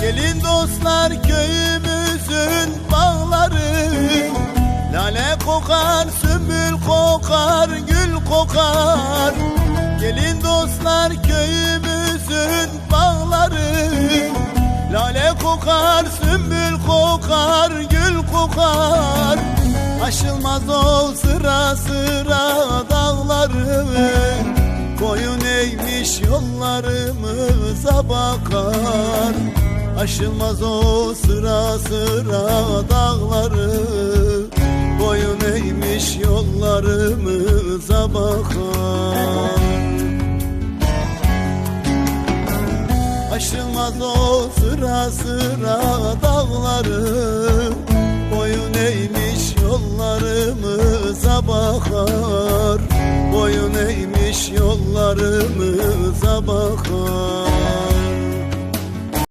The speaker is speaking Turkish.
Gelin dostlar köyümüzün bağları. Lale kokar, sümbül kokar, gül kokar. Gelin dostlar köyümüzün bağları. Lale kokar, sümbül kokar, gül kokar. Aşılmaz o sıra sıra dağları. Koyun eğmiş yollarımıza bakar Aşılmaz o sıra sıra dağları. Boyun eğmiş yollarımıza bakar. Aşılmaz o sıra sıra dağları. Boyun eğmiş yollarımıza bakar. Boyun eğmiş yollarımıza bakar